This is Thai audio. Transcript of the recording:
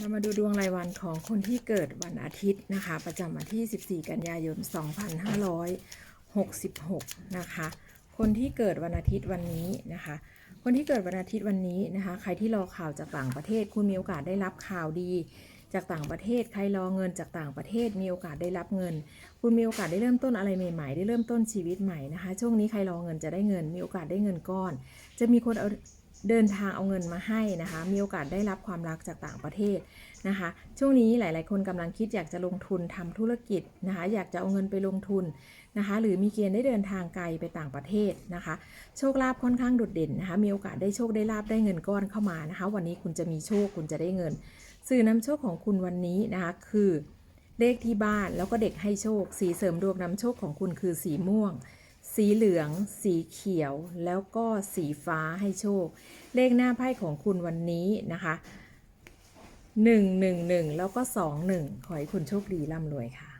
เรามาดูดวงรายวันของคนที่เกิดวันอาทิตย์นะคะ ประจำวันที่ 14 กันยายน 2566 นะคะ คนที่เกิดวันอาทิตย์วันนี้นะคะ คนที่เกิดวันอาทิตย์วันนี้นะคะ ใครที่รอข่าวจากต่างประเทศ คุณมีโอกาสได้รับข่าวดี จากต่างประเทศ ใครรอเงินจากต่างประเทศ มีโอกาสได้รับเงิน คุณมีโอกาสได้เริ่มต้นอะไรใหม่ๆ ได้เริ่มต้นชีวิตใหม่นะคะ ช่วงนี้ใครรอเงินจะได้เงิน มีโอกาสได้เงินก้อน จะมีคนเอา เดินทางเอาเงินมาให้นะคะ มีโอกาสได้รับความรักจากต่างประเทศนะคะ ช่วงนี้หลาย ๆ คนกำลังคิดอยากจะลงทุนทำธุรกิจนะคะ อยากจะเอาเงินไปลงทุนนะคะ หรือมีเกณฑ์ได้เดินทางไกลไปต่างประเทศนะคะ โชคลาภค่อนข้างโดดเด่นนะคะ มีโอกาสได้โชคได้ลาบได้เงินก้อนเข้ามานะคะ วันนี้คุณจะมีโชคคุณจะได้เงิน สื่อนำโชคของคุณวันนี้นะคะคือเลขที่บ้านแล้วก็เด็กให้โชค สีเสริมดวงนำโชคของคุณคือสีม่วง สีเหลือง สีเขียว แล้วก็สีฟ้าให้โชค เลขหน้าไพ่ของคุณวันนี้นะคะ1 1 1แล้วก็2 1ขอให้คุณโชคดีร่ำรวยค่ะ